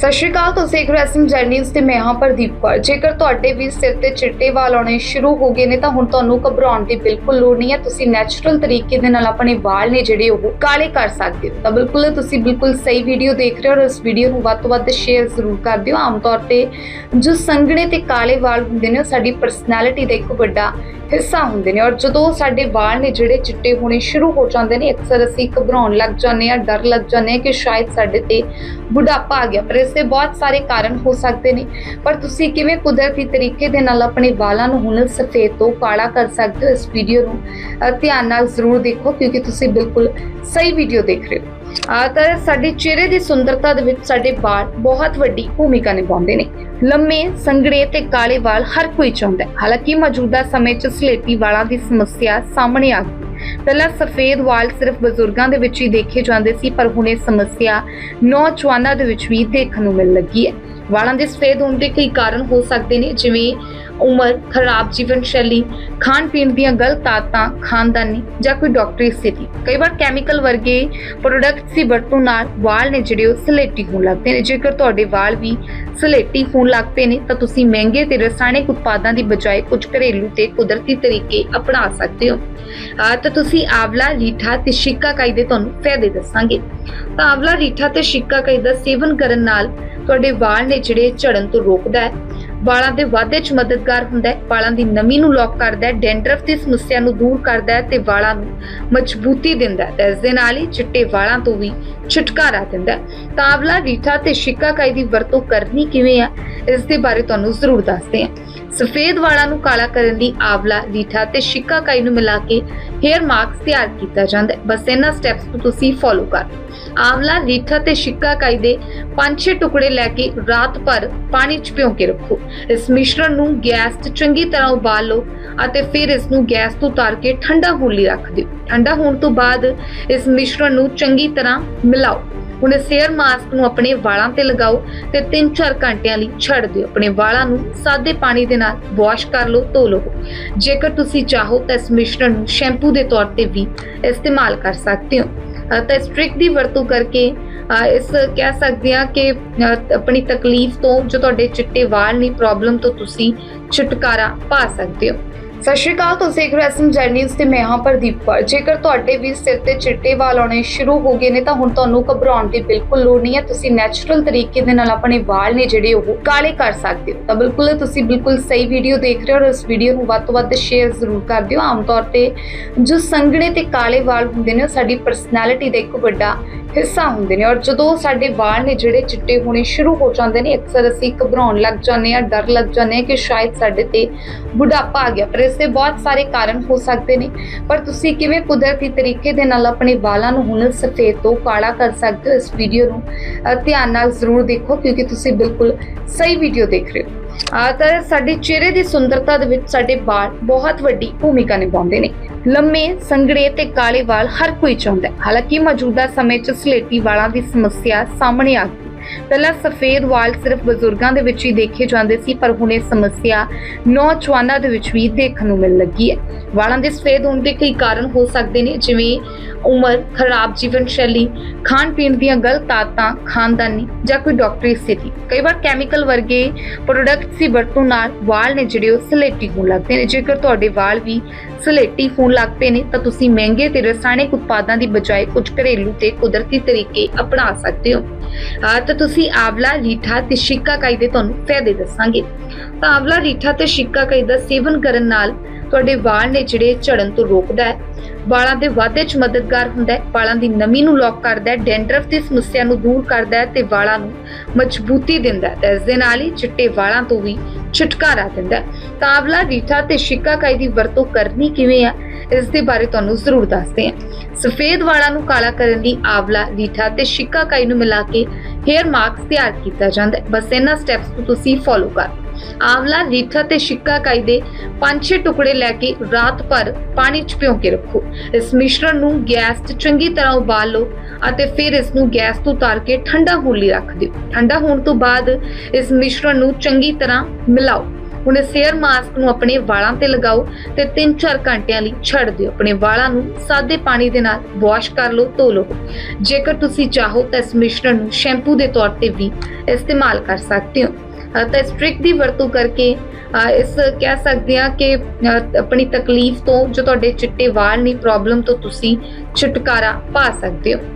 ਸਤਿ ਸ਼੍ਰੀ ਅਕਾਲ, ਤੁਸੀਂ ਦੇਖ ਰਹੇ ਹੋ ਜਰਨੀਜ਼ ਤੇ ਮੈਂ ਹਾਂ ਪ੍ਰਦੀਪ ਕੌਰ। ਜੇਕਰ ਤੁਹਾਡੇ ਵੀ ਸਿਰ ਤੇ ਚਿੱਟੇ ਵਾਲ ਆਉਣੇ ਸ਼ੁਰੂ ਹੋ ਗਏ ਨੇ, ਤਾਂ ਹੁਣ ਤੁਹਾਨੂੰ ਘਬਰਾਉਣ ਦੀ ਬਿਲਕੁਲ ਲੋੜ ਨਹੀਂ ਹੈ। ਤੁਸੀਂ ਨੈਚੁਰਲ ਤਰੀਕੇ ਦੇ ਨਾਲ ਆਪਣੇ ਵਾਲ ਨੇ ਜਿਹੜੇ ਉਹ ਕਾਲੇ ਕਰ ਸਕਦੇ ਹੋ। ਤਾਂ ਬਿਲਕੁਲ ਤੁਸੀਂ ਬਿਲਕੁਲ ਸਹੀ ਵੀਡੀਓ ਦੇਖ ਰਹੇ ਹੋ ਔਰ ਇਸ ਵੀਡੀਓ ਨੂੰ ਵੱਧ ਤੋਂ ਵੱਧ ਸ਼ੇਅਰ ਜ਼ਰੂਰ ਕਰ ਦਿਓ। ਆਮ ਤੌਰ ਤੇ ਜੋ ਸੰਘਣੇ ਤੇ ਕਾਲੇ ਵਾਲ ਹੁੰਦੇ ਨੇ, ਉਹ ਸਾਡੀ ਪਰਸਨੈਲਿਟੀ ਦਾ ਇੱਕ ਵੱਡਾ ਹਿੱਸਾ ਹੁੰਦੇ ਨੇ ਔਰ ਜਦੋਂ ਸਾਡੇ ਵਾਲ ਨੇ ਜਿਹੜੇ ਚਿੱਟੇ ਹੋਣੇ ਸ਼ੁਰੂ ਹੋ ਜਾਂਦੇ ਨੇ, ਅਕਸਰ ਅਸੀਂ ਘਬਰਾਉਣ ਲੱਗ ਜਾਂਦੇ ਹਾਂ, ਡਰ ਲੱਗ ਜਾਂਦੇ ਹਾਂ ਕਿ ਸ਼ਾਇਦ ਸਾਡੇ ਤੇ ਬੁਢਾਪਾ ਆ ਗਿਆ। ਪਰ ਇਸ ਦੇ ਬਹੁਤ ਸਾਰੇ ਕਾਰਨ ਹੋ ਸਕਦੇ ਨੇ। ਪਰ ਤੁਸੀਂ ਕਿਵੇਂ ਕੁਦਰਤੀ ਤਰੀਕੇ ਦੇ ਨਾਲ ਆਪਣੇ ਵਾਲਾਂ ਨੂੰ ਹੁਣ ਸਫੇਦ ਤੋਂ ਕਾਲਾ ਕਰ ਸਕਦੇ ਹੋ ਇਸ ਵੀਡੀਓ ਨੂੰ ਧਿਆਨ ਨਾਲ ਜ਼ਰੂਰ ਦੇਖੋ ਕਿਉਂਕਿ ਤੁਸੀਂ ਬਿਲਕੁਲ ਸਹੀ ਵੀਡੀਓ ਦੇਖ ਰਹੇ ਹੋ। ਆ ਤਾਂ ਸਾਡੇ ਚਿਹਰੇ ਦੀ ਸੁੰਦਰਤਾ ਦੇ ਵਿੱਚ ਸਾਡੇ ਵਾਲ ਬਹੁਤ ਵੱਡੀ ਭੂਮਿਕਾ ਨਿਭਾਉਂਦੇ ਨੇ। ਲੰਮੇ, ਸੰਘਣੇ ਤੇ ਕਾਲੇ ਵਾਲ ਹਰ ਕੋਈ ਚਾਹੁੰਦਾ ਹੈ। ਹਾਲਾਂਕਿ ਮੌਜੂਦਾ ਸਮੇਂ 'ਚ ਸਲੇਟੀ ਵਾਲਾਂ ਦੀ ਸਮੱਸਿਆ ਸਾਹਮਣੇ ਆ ਗਈ। ਪਹਿਲਾਂ ਸਫੇਦ ਵਾਲ ਸਿਰਫ ਬਜ਼ੁਰਗਾਂ ਦੇ ਵਿੱਚ ਹੀ ਦੇਖੇ ਜਾਂਦੇ ਸੀ, ਪਰ ਹੁਣ ਇਹ ਸਮੱਸਿਆ ਨੌਜਵਾਨਾਂ ਦੇ ਵਿੱਚ ਵੀ ਦੇਖਣ ਨੂੰ ਮਿਲ ਲੱਗੀ ਹੈ। ਵਾਲਾਂ ਦੇ ਸਫੇਦ ਹੋਣ ਦੇ ਕਈ ਕਾਰਨ ਹੋ ਸਕਦੇ ਨੇ, ਜਿਵੇਂ ਉਮਰ, ਖਰਾਬ ਜੀਵਨ ਸ਼ੈਲੀ, ਖਾਣ ਪੀਣ ਦੀਆਂ ਗਲਤ ਆਦਤਾਂ, ਖਾਨਦਾਨੀ ਜਾਂ ਕੋਈ ਡਾਕਟਰੀ ਸਥਿਤੀ। ਕਈ ਵਾਰ ਕੈਮੀਕਲ ਵਰਗੇ ਪ੍ਰੋਡਕਟਸ ਦੀ ਵਰਤੋਂ ਨਾਲ ਵਾਲ ਨੇ ਜਿਹੜੇ ਉਹ ਸਲੇਟੀ ਹੋਣ ਲੱਗਦੇ ਨੇ। ਜੇਕਰ ਤੁਹਾਡੇ ਵਾਲ ਵੀ ਸਲੇਟੀ ਹੋਣ ਲੱਗਦੇ ਨੇ, ਤਾਂ ਤੁਸੀਂ ਮਹਿੰਗੇ ਤੇ ਰਸਾਇਣਿਕ ਉਤਪਾਦਾਂ ਦੀ ਬਜਾਏ ਕੁਝ ਘਰੇਲੂ ਤੇ ਕੁਦਰਤੀ ਤਰੀਕੇ ਅਪਣਾ ਸਕਦੇ ਹੋ। ਤਾਂ ਤੁਸੀਂ ਆਵਲਾ, ਰੀਠਾ ਤੇ ਸ਼ਿਕਾਕਾਈ ਦੇ ਤੁਹਾਨੂੰ ਫਾਇਦੇ ਦੱਸਾਂਗੇ। ਤਾਂ ਆਵਲਾ, ਰੀਠਾ ਤੇ ਸ਼ਿਕਾਕਾਈ ਦਾ ਸੇਵਨ ਕਰਨ ਨਾਲ ਤੁਹਾਡੇ ਵਾਲ ਨੇ ਜਿਹੜੇ ਝੜਨ ਤੋਂ ਰੋਕਦਾ ਹੈ। ਵਾਲਾਂ ਦੇ ਵਾਧੇ 'ਚ ਮਦਦਗਾਰ ਹੁੰਦਾ ਹੈ, ਵਾਲਾਂ ਦੀ ਨਮੀ ਨੂੰ ਲੋਕ ਕਰਦਾ ਹੈ ਡੈਂਡਰਫ ਦੀ ਸਮੱਸਿਆ ਨੂੰ ਦੂਰ ਕਰਦਾ ਹੈ ਤੇ ਵਾਲਾਂ ਨੂੰ ਮਜ਼ਬੂਤੀ ਦਿੰਦਾ ਹੈ। ਇਸ ਦੇ ਨਾਲ ਹੀ ਚਿੱਟੇ ਵਾਲਾਂ ਤੋਂ ਵੀ ਛੁਟਕਾਰਾ ਦਿੰਦਾ ਹੈ। ਤਾਂ ਆਵਲਾ ਰੀਠਾ ਤੇ ਸ਼ਿਕਾਕਾਈ ਦੀ ਵਰਤੋਂ ਕਰਨੀ ਕਿਵੇਂ ਆ, ਇਸ ਦੇ ਬਾਰੇ ਤੁਹਾਨੂੰ ਜ਼ਰੂਰ ਦੱਸਦੇ ਹਾਂ। ਸਫੇਦ ਵਾਲਾਂ ਨੂੰ ਕਾਲਾ ਕਰਨ ਲਈ ਆਵਲਾ, ਰੀਠਾ ਤੇ ਸ਼ਿਕਾਕਾਈ ਨੂੰ ਮਿਲਾ ਕੇ ਹੇਅਰ ਮਾਸਕ ਤਿਆਰ ਕੀਤਾ ਜਾਂਦਾ ਹੈ। ਬਸ ਇਹਨਾਂ ਸਟੈਪਸ ਨੂੰ ਤੁਸੀਂ ਫੋਲੋ ਕਰ। ਆਵਲਾ, ਰੀਠਾ ਤੇ ਸ਼ਿਕਾਕਾਈ ਦੇ 5-6 ਟੁਕੜੇ ਲੈ ਕੇ ਰਾਤ ਭਰ ਪਾਣੀ 'ਚ ਭਿਓ ਕੇ ਰੱਖੋ। ਇਸ ਮਿਸ਼ਰਣ ਨੂੰ ਗੈਸ 'ਤੇ ਚੰਗੀ ਤਰ੍ਹਾਂ ਉਬਾਲ ਲਓ ਅਤੇ ਫਿਰ ਇਸ ਨੂੰ ਗੈਸ ਤੋਂ ਉਤਾਰ ਕੇ ਠੰਡਾ ਹੋਣ ਲਈ ਰੱਖ ਦਿਓ। ਠੰਡਾ ਹੋਣ ਤੋਂ ਬਾਅਦ ਇਸ ਮਿਸ਼ਰਣ ਨੂੰ ਚੰਗੀ ਤਰ੍ਹਾਂ ਮਿਲਾਓ। ਹੁਣ ਇਸ ਹੇਅਰ ਮਾਸਕ ਨੂੰ ਆਪਣੇ ਵਾਲਾਂ ਤੇ ਲਗਾਓ ਤੇ 3-4 ਘੰਟਿਆਂ ਲਈ ਛੱਡ ਦਿਓ। ਆਪਣੇ ਵਾਲਾਂ ਨੂੰ ਸਾਦੇ ਪਾਣੀ ਦੇ ਨਾਲ ਵਾਸ਼ ਕਰ ਲਓ ਧੋ ਲਓ। ਜੇਕਰ ਤੁਸੀਂ ਚਾਹੋ ਤਾਂ ਇਸ ਮਿਸ਼ਰਣ ਨੂੰ ਸ਼ੈਂਪੂ ਦੇ ਤੌਰ ਤੇ ਵੀ ਇਸਤੇਮਾਲ ਕਰ ਸਕਦੇ ਹੋ। ਤਾਂ ਇਸ ਟ੍ਰਿਕ ਦੀ ਵਰਤੋਂ ਕਰਕੇ ਅ, ਇਸ ਕਹਿ ਸਕਦੇ ਆ ਕਿ ਆਪਣੀ ਤਕਲੀਫ ਤੋਂ ਜੋ ਤੁਹਾਡੇ ਚਿੱਟੇ ਵਾਲ ਨਹੀਂ ਪ੍ਰੋਬਲਮ ਤੋਂ ਤੁਸੀਂ ਛੁਟਕਾਰਾ ਪਾ ਸਕਦੇ ਹੋ। ਸਤਿ ਸ਼੍ਰੀ ਅਕਾਲ, ਤੁਸੀਂ ਦੇਖ ਰਹੇ ਹੋ ਜਰਨੀਜ਼ ਤੇ ਮੈਂ ਹਾਂ ਪ੍ਰਦੀਪ ਕੌਰ। ਜੇਕਰ ਤੁਹਾਡੇ ਵੀ ਸਿਰ ਤੇ ਚਿੱਟੇ ਵਾਲ ਆਉਣੇ ਸ਼ੁਰੂ ਹੋ ਗਏ ਨੇ ਤਾਂ ਹੁਣ ਤੁਹਾਨੂੰ ਘਬਰਾਉਣ ਦੀ ਬਿਲਕੁਲ ਲੋੜ ਨਹੀਂ ਹੈ। ਤੁਸੀਂ ਨੈਚੁਰਲ ਤਰੀਕੇ ਦੇ ਨਾਲ ਆਪਣੇ ਵਾਲ ਨੇ ਜਿਹੜੇ ਉਹ ਕਾਲੇ ਕਰ ਸਕਦੇ ਹੋ। ਤਾਂ ਬਿਲਕੁਲ ਤੁਸੀਂ ਬਿਲਕੁਲ ਸਹੀ ਵੀਡੀਓ ਦੇਖ ਰਹੇ ਹੋ ਔਰ ਇਸ ਵੀਡੀਓ ਨੂੰ ਵੱਧ ਤੋਂ ਵੱਧ ਸ਼ੇਅਰ ਜ਼ਰੂਰ ਕਰ ਦਿਓ। ਆਮ ਤੌਰ ਤੇ ਜੋ ਸੰਘਣੇ ਤੇ ਕਾਲੇ ਵਾਲ ਹੁੰਦੇ ਨੇ, ਉਹ ਸਾਡੀ ਪਰਸਨੈਲਿਟੀ ਦਾ ਇੱਕ ਵੱਡਾ ਹਿੱਸਾ ਹੁੰਦੇ ਨੇ। ਔਰ ਜਦੋਂ ਸਾਡੇ ਵਾਲ ਨੇ ਜਿਹੜੇ ਚਿੱਟੇ ਹੋਣੇ ਸ਼ੁਰੂ ਹੋ ਜਾਂਦੇ ਨੇ, ਅਕਸਰ ਅਸੀਂ ਘਬਰਾਉਣ ਲੱਗ ਜਾਂਦੇ ਹਾਂ, ਡਰ ਲੱਗ ਜਾਂਦੇ ਹਾਂ ਕਿ ਸ਼ਾਇਦ ਸਾਡੇ ਤੇ ਬੁਢਾਪਾ ਆ ਗਿਆ। ਪਰ ਇਸ ਦੇ ਬਹੁਤ ਸਾਰੇ ਕਾਰਨ ਹੋ ਸਕਦੇ ਨੇ। ਪਰ ਤੁਸੀਂ ਕਿਵੇਂ ਕੁਦਰਤੀ ਤਰੀਕੇ ਦੇ ਨਾਲ ਆਪਣੇ ਵਾਲਾਂ ਨੂੰ ਹੁਣ ਸਫੇਦ ਤੋਂ ਕਾਲਾ ਕਰ ਸਕਦੇ ਹੋ, ਇਸ ਵੀਡੀਓ ਨੂੰ ਧਿਆਨ ਨਾਲ ਜ਼ਰੂਰ ਦੇਖੋ, ਕਿਉਂਕਿ ਤੁਸੀਂ ਬਿਲਕੁਲ ਸਹੀ ਵੀਡੀਓ ਦੇਖ ਰਹੇ ਹੋ। ਆ ਤਾਂ ਸਾਡੇ ਚਿਹਰੇ ਦੀ ਸੁੰਦਰਤਾ ਦੇ ਵਿੱਚ ਸਾਡੇ ਵਾਲ ਬਹੁਤ ਵੱਡੀ ਭੂਮਿਕਾ ਨਿਭਾਉਂਦੇ ਨੇ। ਲੰਮੇ ਸੰਘਣੇ ਤੇ ਕਾਲੇ ਵਾਲ ਹਰ ਕੋਈ ਚਾਹੁੰਦਾ ਹੈ। ਹਾਲਾਂਕਿ ਮੌਜੂਦਾ ਸਮੇਂ 'ਚ ਸਲੇਟੀ ਵਾਲਾਂ ਦੀ ਸਮੱਸਿਆ ਸਾਹਮਣੇ ਆ ਗਈ। ਪਹਿਲਾਂ ਸਫੇਦ ਵਾਲ ਸਿਰਫ ਬਜ਼ੁਰਗਾਂ ਦੇ ਵਿੱਚ ਹੀ ਦੇਖੇ ਜਾਂਦੇ ਸੀ, ਪਰ ਹੁਣ ਇਹ ਸਮੱਸਿਆ ਨੌਜਵਾਨਾਂ ਦੇ ਵਿੱਚ ਵੀ ਦੇਖਣ ਨੂੰ ਮਿਲ ਲੱਗੀ ਹੈ। ਵਾਲਾਂ ਦੇ ਸਫੇਦ ਹੋਣ ਦੇ ਕਈ ਕਾਰਨ ਹੋ ਸਕਦੇ ਨੇ, ਜਿਵੇਂ ਉਮਰ, ਖਰਾਬ ਜੀਵਨ ਸ਼ੈਲੀ ਖਾਣ ਪੀਣ ਦੀਆਂ ਗਲਤ ਆਦਤਾਂ, ਖਾਨਦਾਨੀ ਜਾਂ ਕੋਈ ਡਾਕਟਰੀ ਸਥਿਤੀ। ਕਈ ਵਾਰ ਕੈਮੀਕਲ ਵਰਗੇ ਪ੍ਰੋਡਕਟਸ ਦੀ ਵਰਤੋਂ ਨਾਲ ਵਾਲ ਨੇ ਜਿਹੜੇ ਉਹ ਸਲੇਟੀ ਹੋਣ ਲੱਗਦੇ ਨੇ। ਜੇਕਰ ਤੁਹਾਡੇ ਵਾਲ ਵੀ ਸਲੇਟੀ ਹੋਣ ਲੱਗਦੇ ਨੇ, ਤਾਂ ਤੁਸੀਂ ਮਹਿੰਗੇ ਤੇ ਰਸਾਇਣਿਕ ਉਤਪਾਦਾਂ ਦੀ ਬਜਾਏ ਕੁਝ ਘਰੇਲੂ ਤੇ ਕੁਦਰਤੀ ਤਰੀਕੇ ਅਪਣਾ ਸਕਦੇ ਹੋ। ਤਾਂ ਤੁਸੀਂ ਆਵਲਾ, ਰੀਠਾ ਤੇ ਸ਼ਿਕਾਕਾਈ ਦੇ ਤੁਹਾਨੂੰ ਫਾਇਦੇ ਦੱਸਾਂਗੇ। ਤਾਂ ਆਵਲਾ, ਰੀਠਾ ਤੇ ਸ਼ਿਕਾਕਾਈ ਦਾ ਸੇਵਨ ਕਰਨ ਨਾਲ ਤੁਹਾਡੇ ਵਾਲ ਨੇ ਜਿਹੜੇ ਝੜਨ ਤੋਂ ਰੋਕਦਾ ਹੈ, ਵਾਲਾਂ ਦੇ ਵਾਧੇ 'ਚ ਮਦਦਗਾਰ ਹੁੰਦਾ ਹੈ, ਵਾਲਾਂ ਦੀ ਨਮੀ ਨੂੰ ਲੋਕ ਕਰਦਾ ਹੈ ਡੈਂਡਰਫ ਦੀ ਸਮੱਸਿਆ ਨੂੰ ਦੂਰ ਕਰਦਾ ਹੈ ਤੇ ਵਾਲਾਂ ਨੂੰ ਮਜ਼ਬੂਤੀ ਦਿੰਦਾ ਹੈ ਤੇ ਇਸ ਦੇ ਨਾਲ ਹੀ ਚਿੱਟੇ ਵਾਲਾਂ ਤੋਂ ਵੀ ਛੁਟਕਾਰਾ ਦਿੰਦਾ ਹੈ। ਤਾਂ ਆਵਲਾ ਰੀਠਾ ਤੇ ਸ਼ਿਕਾਕਾਈ ਦੀ ਵਰਤੋਂ ਕਰਨੀ ਕਿਵੇਂ ਆ, ਇਸ ਦੇ ਬਾਰੇ ਤੁਹਾਨੂੰ ਜ਼ਰੂਰ ਦੱਸਦੇ ਹਾਂ। ਸਫੇਦ ਵਾਲਾਂ ਨੂੰ ਕਾਲਾ ਕਰਨ ਲਈ ਆਵਲਾ, ਰੀਠਾ ਤੇ ਸ਼ਿਕਾਕਾਈ ਨੂੰ ਮਿਲਾ ਕੇ ਹੇਅਰ ਮਾਸਕ ਤਿਆਰ ਕੀਤਾ ਜਾਂਦਾ ਹੈ। ਬਸ ਇਹਨਾਂ ਸਟੈਪਸ ਨੂੰ ਤੁਸੀਂ ਫੋਲੋ ਕਰ ਆਵਲਾ, ਰੀਠਾ ਤੇ ਸ਼ਿਕਾਕਾਈ ਦੇ 5-6 ਟੁਕੜੇ ਲੈ ਕੇ ਰਾਤ ਭਰ ਪਾਣੀ 'ਚ ਭਿਓ ਕੇ ਰੱਖੋ। ਇਸ ਮਿਸ਼ਰਣ ਨੂੰ ਗੈਸ 'ਤੇ ਚੰਗੀ ਤਰ੍ਹਾਂ ਉਬਾਲ ਲਓ ਅਤੇ ਫਿਰ ਇਸ ਨੂੰ ਗੈਸ ਤੋਂ ਉਤਾਰ ਕੇ ਠੰਡਾ ਹੋਣ ਲਈ ਰੱਖ ਦਿਓ। ਠੰਡਾ ਹੋਣ ਤੋਂ ਬਾਅਦ ਇਸ ਮਿਸ਼ਰਣ ਨੂੰ ਚੰਗੀ ਤਰ੍ਹਾਂ ਮਿਲਾਓ। ਹੁਣ ਇਸ ਹੇਅਰ ਮਾਸਕ ਨੂੰ ਆਪਣੇ ਵਾਲਾਂ ਤੇ ਲਗਾਓ ਤੇ 3-4 ਘੰਟਿਆਂ ਲਈ ਛੱਡ ਦਿਓ। ਆਪਣੇ ਵਾਲਾਂ ਨੂੰ ਸਾਦੇ ਪਾਣੀ ਦੇ ਨਾਲ ਵਾਸ਼ ਕਰ ਲਓ, ਧੋ ਲਓ। ਜੇਕਰ ਤੁਸੀਂ ਚਾਹੋ ਤਾਂ ਇਸ ਮਿਸ਼ਰਣ ਨੂੰ ਸ਼ੈਂਪੂ ਦੇ ਤੌਰ ਤੇ ਵੀ ਇਸਤੇਮਾਲ ਕਰ ਸਕਦੇ ਹੋ। ਤਾਂ ਇਸ ਦੀ ਵਰਤੋਂ ਕਰਕੇ ਇਸ ਕਹਿ ਸਕਦੇ ਆ ਕਿ ਆਪਣੀ ਤਕਲੀਫ ਤੋਂ ਜੋ ਤੁਹਾਡੇ ਚਿੱਟੇ ਵਾਲ ਨਹੀਂ ਪ੍ਰੋਬਲਮ ਤੋਂ ਤੁਸੀਂ ਛੁਟਕਾਰਾ ਪਾ ਸਕਦੇ ਹੋ।